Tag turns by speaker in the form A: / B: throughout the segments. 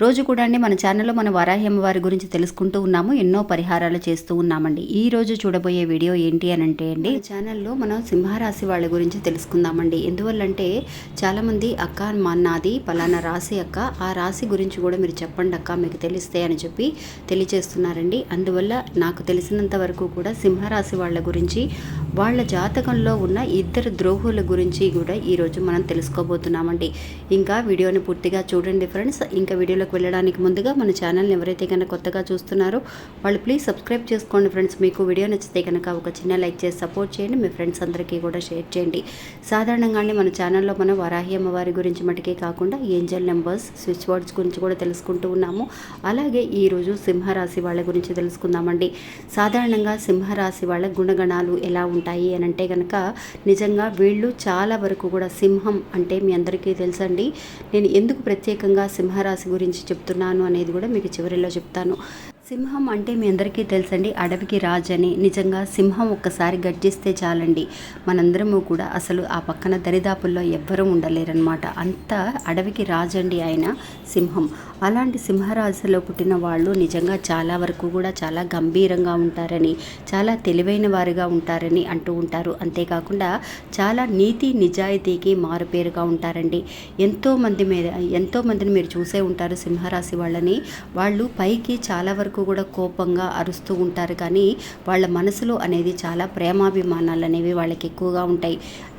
A: రోజు కూడా అండి మన ఛానల్లో మన వరాహి అమ్మవారి గురించి తెలుసుకుంటూ ఉన్నాము. ఎన్నో పరిహారాలు చేస్తూ ఉన్నామండి. ఈ రోజు చూడబోయే వీడియో ఏంటి అని అంటే అండి ఛానల్లో మనం సింహరాశి వాళ్ళ గురించి తెలుసుకుందామండి. ఎందువల్లంటే చాలామంది అక్క మా నాది పలానా రాశి అక్క ఆ రాశి గురించి కూడా మీరు చెప్పండి అక్క మీకు తెలిస్తే అని చెప్పి తెలియచేస్తున్నారండి అందువల్ల నాకు తెలిసినంత వరకు కూడా సింహరాశి వాళ్ళ గురించి వాళ్ళ జాతకంలో ఉన్న ఇద్దరు ద్రోహుల గురించి కూడా ఈరోజు మనం తెలుసుకోబోతున్నామండి. ఇంకా వీడియోని పూర్తిగా చూడండి ఫ్రెండ్స్. ఇంకా వీడియోలోకి వెళ్ళడానికి ముందుగా మన ఛానల్ని ఎవరైతే కనుక కొత్తగా చూస్తున్నారో వాళ్ళు ప్లీజ్ సబ్స్క్రైబ్ చేసుకోండి ఫ్రెండ్స్. మీకు వీడియో నచ్చితే కనుక ఒక చిన్న లైక్ చేసి సపోర్ట్ చేయండి. మీ ఫ్రెండ్స్ అందరికీ కూడా షేర్ చేయండి. సాధారణంగానే మన ఛానల్లో మనం వరాహి అమ్మవారి గురించి మటుకే కాకుండా ఏంజల్ నెంబర్స్ స్విచ్ బోర్డ్స్ గురించి కూడా తెలుసుకుంటూ ఉన్నాము. అలాగే ఈరోజు సింహరాశి వాళ్ళ గురించి తెలుసుకుందామండి. సాధారణంగా సింహరాశి వాళ్ళ గుణగణాలు ఎలా ఉంటాయి అని అంటే కనుక నిజంగా వీళ్ళు చాలా వరకు కూడా సింహం అంటే మీ అందరికీ తెలుసండి. నేను ఎందుకు ప్రత్యేకంగా సింహరాశి గురించి చెప్తున్నాను అనేది కూడా మీకు చివరిలో చెప్తాను. సింహం అంటే మీ అందరికీ తెలుసండి అడవికి రాజని. నిజంగా సింహం ఒక్కసారి గర్జిస్తే చాలండి. మనందరము కూడా అసలు ఆ పక్కన దరిదాపుల్లో ఎవ్వరూ ఉండలేరనమాట అంత అడవికి రాజండి ఆయన సింహం. అలాంటి సింహరాశిలో పుట్టిన వాళ్ళు నిజంగా చాలా వరకు కూడా చాలా గంభీరంగా ఉంటారని చాలా తెలివైన వారిగా ఉంటారని అంటూ ఉంటారు. అంతేకాకుండా చాలా నీతి నిజాయితీకి మారుపేరుగా ఉంటారండి. ఎంతోమంది మీద ఎంతోమందిని మీరు చూసే ఉంటారు సింహరాశి వాళ్ళని. వాళ్ళు పైకి చాలా వరకు కూడా కోపంగా అరుస్తూ ఉంటారు. కానీ వాళ్ళ మనసులో అనేది చాలా ప్రేమాభిమానాలు అనేవి వాళ్ళకి ఎక్కువగా ఉంటాయి.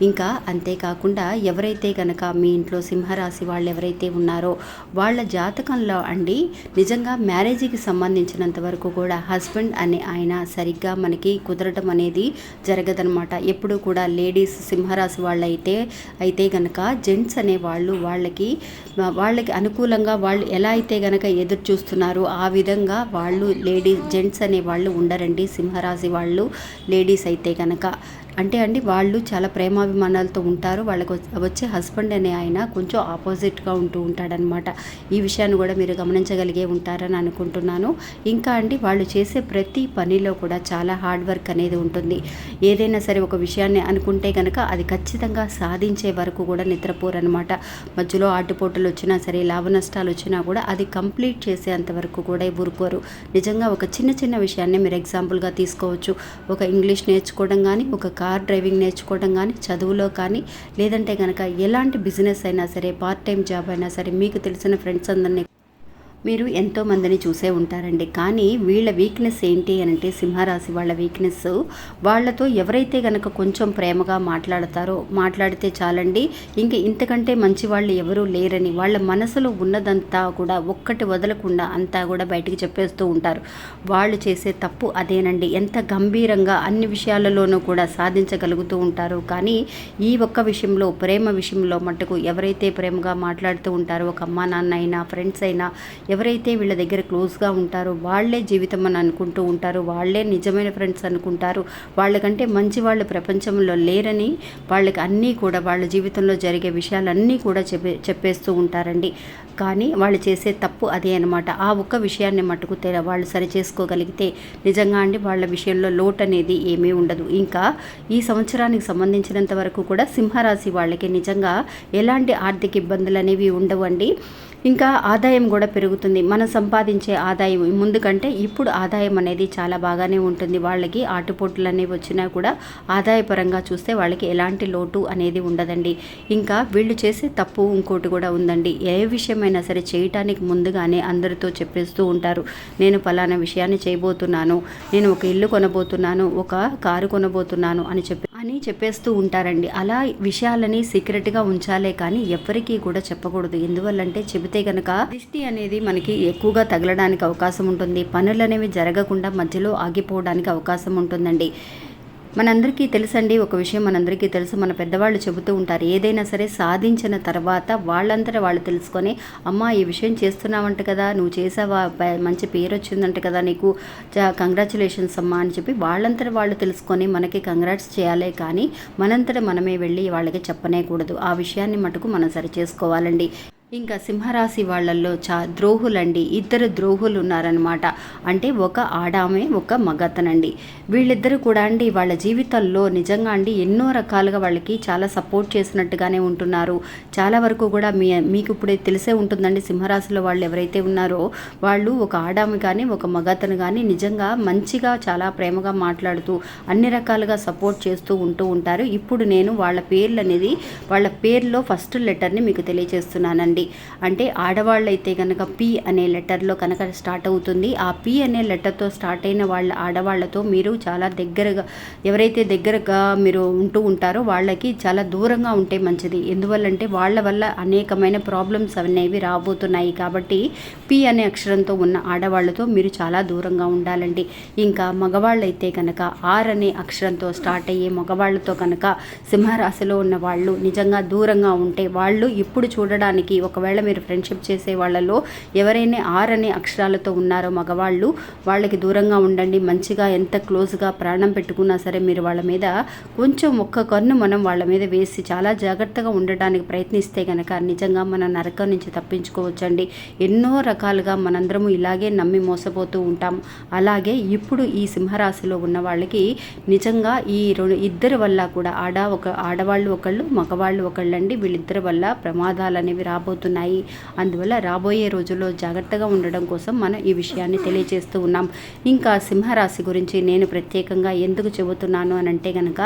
A: ఇంకా అంతేకాకుండా ఎవరైతే కనుక మీ ఇంట్లో సింహరాశి వాళ్ళు ఎవరైతే ఉన్నారో వాళ్ళ జాతకంలో అండి నిజంగా మ్యారేజీకి సంబంధించినంత వరకు కూడా హస్బెండ్ అనే ఆయన సరిగ్గా మనకి కుదరటం అనేది జరగదనమాట ఎప్పుడు కూడా లేడీస్ సింహరాశి వాళ్ళైతే అయితే అయితే కనుక జెంట్స్ అనే వాళ్ళు వాళ్ళకి వాళ్ళకి అనుకూలంగా వాళ్ళు ఎలా అయితే కనుక ఎదురు చూస్తున్నారో ఆ విధంగా వాళ్ళు లేడీ జెంట్స్ అనే వాళ్ళు ఉండరండి. సింహరాశి వాళ్ళు లేడీస్ అయితే కనుక అంటే అండి వాళ్ళు చాలా ప్రేమాభిమానాలతో ఉంటారు. వాళ్ళకు వచ్చే- హస్బెండ్ అనే ఆయన కొంచెం ఆపోజిట్గా ఉంటూ ఉంటాడనమాట. ఈ విషయాన్ని కూడా మీరు గమనించగలిగే ఉంటారని అనుకుంటున్నాను. ఇంకా అండి వాళ్ళు చేసే ప్రతి పనిలో కూడా చాలా హార్డ్ వర్క్ అనేది ఉంటుంది. ఏదైనా సరే ఒక విషయాన్ని అనుకుంటే కనుక అది ఖచ్చితంగా సాధించే వరకు కూడా నిద్రపోరనమాట. మధ్యలో ఆటుపోటులు వచ్చినా సరే లాభ నష్టాలు వచ్చినా కూడా అది కంప్లీట్ చేసేంత వరకు కూడా ఊరుకోరు. నిజంగా ఒక చిన్న చిన్న విషయాన్ని మీరు ఎగ్జాంపుల్గా తీసుకోవచ్చు. ఒక ఇంగ్లీష్ నేర్చుకోవడం కానీ ఒక కార్ డ్రైవింగ్ నేర్చుకోవడం కానీ చదువులో కానీ లేదంటే కనుక ఎలాంటి బిజినెస్ అయినా సరే పార్ట్ టైం జాబ్ అయినా సరే మీకు తెలిసిన ఫ్రెండ్స్ అందరినీ మీరు ఎంతో మందిని చూసే ఉంటారండి. కానీ వీళ్ళ వీక్నెస్ ఏంటి అని అంటే సింహరాశి వాళ్ళ వీక్నెస్ వాళ్ళతో ఎవరైతే గనక కొంచెం ప్రేమగా మాట్లాడతారో మాట్లాడితే చాలండి. ఇంక ఇంతకంటే మంచి వాళ్ళు ఎవరూ లేరని వాళ్ళ మనసులో ఉన్నదంతా కూడా ఒక్కటి వదలకుండా అంతా కూడా బయటికి చెప్పేస్తూ ఉంటారు. వాళ్ళు చేసే తప్పు అదేనండి. ఎంత గంభీరంగా అన్ని విషయాలలోనూ కూడా సాధించగలుగుతూ ఉంటారు. కానీ ఈ ఒక్క విషయంలో ప్రేమ విషయంలో మట్టుకు ఎవరైతే ప్రేమగా మాట్లాడుతూ ఉంటారో ఒక అమ్మా నాన్న అయినా ఫ్రెండ్స్ అయినా ఎవరైతే వీళ్ళ దగ్గర క్లోజ్గా ఉంటారో వాళ్ళే జీవితం అని అనుకుంటూ ఉంటారు వాళ్ళే నిజమైన ఫ్రెండ్స్ అనుకుంటారు వాళ్ళకంటే మంచి వాళ్ళు ప్రపంచంలో లేరని వాళ్ళకి అన్నీ కూడా వాళ్ళ జీవితంలో జరిగే విషయాలన్నీ కూడా చెప్పే చెప్పేస్తూ ఉంటారండి. కానీ వాళ్ళు చేసే తప్పు అదే అనమాట ఆ ఒక్క విషయాన్ని మట్టుకు వాళ్ళు సరి చేసుకోగలిగితే నిజంగా అండి వాళ్ళ విషయంలో లోటు అనేది ఏమీ ఉండదు. ఇంకా ఈ సంవత్సరానికి సంబంధించినంత వరకు కూడా సింహరాశి వాళ్ళకి నిజంగా ఎలాంటి ఆర్థిక ఇబ్బందులు అనేవి ఉండవండి ఇంకా ఆదాయం కూడా పెరుగుతుంది. మనం సంపాదించే ఆదాయం ముందు కంటే ఇప్పుడు ఆదాయం అనేది చాలా బాగానే ఉంటుంది. వాళ్ళకి ఆటుపోట్లు అనేవి వచ్చినా కూడా ఆదాయపరంగా చూస్తే వాళ్ళకి ఎలాంటి లోటు అనేది ఉండదండి. ఇంకా వీళ్ళు చేసే తప్పు ఇంకోటి కూడా ఉందండి. ఏ విషయం విషయమైనా సరే చేయటానికి ముందుగానే అందరితో చెప్పేస్తూ ఉంటారు. నేను ఫలానా విషయాన్ని చేయబోతున్నాను. నేను ఒక ఇల్లు కొనబోతున్నాను. ఒక కారు కొనబోతున్నాను అని చెప్పి అని చెప్పేస్తూ ఉంటారండి. అలా విషయాలని సీక్రెట్గా ఉంచాలే కానీ ఎవరికీ కూడా చెప్పకూడదు. ఎందువల్లంటే చెబితే కనుక దృష్టి అనేది మనకి ఎక్కువగా తగలడానికి అవకాశం ఉంటుంది. పనులు అనేవి జరగకుండా మధ్యలో ఆగిపోవడానికి అవకాశం ఉంటుందండి. మనందరికీ తెలుసండి ఒక విషయం మనందరికీ తెలుసు. మన పెద్దవాళ్ళు చెబుతూ ఉంటారు ఏదైనా సరే సాధించిన తర్వాత వాళ్ళంతటా వాళ్ళు తెలుసుకొని అమ్మ ఈ విషయం చేస్తున్నావంట కదా నువ్వు చేసావా మంచి పేరు వచ్చిందంట కదా నీకు కంగ్రాచులేషన్స్ అమ్మా అని చెప్పి వాళ్ళంతట వాళ్ళు తెలుసుకొని మనకి కంగ్రాట్స్ చేయాలే కానీ మనంతట మనమే వెళ్ళి వాళ్ళకి చెప్పనేకూడదు. ఆ విషయాన్ని మటుకు మనం సరి చేసుకోవాలండి ఇంకా సింహరాశి వాళ్ళల్లో చా ద్రోహులండి. ఇద్దరు ద్రోహులు ఉన్నారనమాట అంటే ఒక ఆడామె ఒక మగతనండి. వీళ్ళిద్దరూ కూడా అండి వాళ్ళ జీవితంలో నిజంగా అండి ఎన్నో రకాలుగా వాళ్ళకి చాలా సపోర్ట్ చేసినట్టుగానే ఉంటున్నారు. చాలా వరకు కూడా మీ మీకు ఇప్పుడే తెలిసే ఉంటుందండి సింహరాశిలో వాళ్ళు ఎవరైతే ఉన్నారో వాళ్ళు ఒక ఆడామె కానీ ఒక మగతను కానీ నిజంగా మంచిగా చాలా ప్రేమగా మాట్లాడుతూ అన్ని రకాలుగా సపోర్ట్ చేస్తూ ఉంటూ ఉంటారు. ఇప్పుడు నేను వాళ్ళ పేర్లు అనేది వాళ్ళ పేర్లో ఫస్ట్ లెటర్ని మీకు తెలియజేస్తున్నానండి. అంటే ఆడవాళ్ళైతే కనుక పి అనే లెటర్లో కనుక స్టార్ట్ అవుతుంది. ఆ పి అనే లెటర్తో స్టార్ట్ అయిన వాళ్ళ ఆడవాళ్ళతో మీరు చాలా దగ్గరగా ఎవరైతే దగ్గరగా మీరు ఉంటూ ఉంటారో వాళ్ళకి చాలా దూరంగా ఉంటే మంచిది. ఎందువల్లంటే వాళ్ళ వల్ల అనేకమైన ప్రాబ్లమ్స్ అనేవి రాబోతున్నాయి. కాబట్టి పి అనే అక్షరంతో ఉన్న ఆడవాళ్ళతో మీరు చాలా దూరంగా ఉండాలండి. ఇంకా మగవాళ్ళైతే కనుక ఆర్ అనే అక్షరంతో స్టార్ట్ అయ్యే మగవాళ్ళతో కనుక సింహరాశిలో ఉన్న వాళ్ళు నిజంగా దూరంగా ఉంటే వాళ్ళు ఇప్పుడు చూడడానికి ఒకవేళ మీరు ఫ్రెండ్షిప్ చేసే వాళ్ళలో ఎవరైనా ఆర్ అనే అక్షరాలతో ఉన్నారో మగవాళ్ళు వాళ్ళకి దూరంగా ఉండండి మంచిగా ఎంత క్లోజ్గా ప్రాణం పెట్టుకున్నా సరే మీరు వాళ్ళ మీద కొంచెం ఒక్క కన్ను మనం వాళ్ళ మీద వేసి చాలా జాగ్రత్తగా ఉండటానికి ప్రయత్నిస్తే కనుక నిజంగా మన నరకం నుంచి తప్పించుకోవచ్చండి. ఎన్నో రకాలుగా మనందరము ఇలాగే నమ్మి మోసపోతూ ఉంటాం. అలాగే ఇప్పుడు ఈ సింహరాశిలో ఉన్న వాళ్ళకి నిజంగా ఈ రెండు ఇద్దరి వల్ల కూడా ఆడ ఒక ఆడవాళ్ళు ఒకళ్ళు మగవాళ్ళు ఒకళ్ళండి వీళ్ళిద్దరి వల్ల ప్రమాదాలు అనేవి అవుతున్నాయి అందువల్ల రాబోయే రోజుల్లో జాగ్రత్తగా ఉండడం కోసం మనం ఈ విషయాన్ని తెలియజేస్తూ ఉన్నాం. ఇంకా సింహరాశి గురించి నేను ప్రత్యేకంగా ఎందుకు చెబుతున్నాను అని అంటే కనుక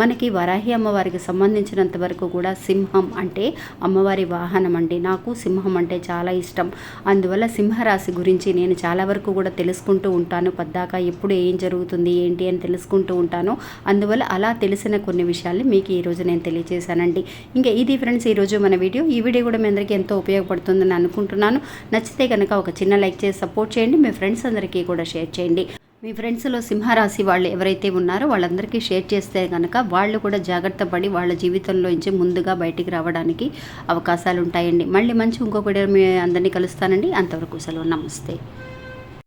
A: మనకి వరాహి అమ్మవారికి సంబంధించినంత వరకు కూడా సింహం అంటే అమ్మవారి వాహనం అండి. నాకు సింహం అంటే చాలా ఇష్టం. అందువల్ల సింహరాశి గురించి నేను చాలా వరకు కూడా తెలుసుకుంటూ ఉంటాను. పద్దాక ఎప్పుడు ఏం జరుగుతుంది ఏంటి అని తెలుసుకుంటూ ఉంటాను. అందువల్ల అలా తెలిసిన కొన్ని విషయాల్ని మీకు ఈరోజు నేను తెలియజేశానండి. ఇంకా ఇది ఫ్రెండ్స్ ఈరోజు మన వీడియో. ఈ వీడియో కూడా మీ అందరికీ ఎంతో ఉపయోగపడుతుందని అనుకుంటున్నాను. నచ్చితే కనుక ఒక చిన్న లైక్ చేసి సపోర్ట్ చేయండి. మీ ఫ్రెండ్స్ అందరికీ కూడా షేర్ చేయండి. మీ ఫ్రెండ్స్లో సింహరాశి వాళ్ళు ఎవరైతే ఉన్నారో వాళ్ళందరికీ షేర్ చేస్తే కనుక వాళ్ళు కూడా జాగ్రత్త పడి వాళ్ళ జీవితంలో నుంచి ముందుగా బయటికి రావడానికి అవకాశాలు ఉంటాయండి మళ్ళీ మంచి ఇంకొకటి మీ అందరినీ కలుస్తానండి. అంతవరకు సెలవు. నమస్తే.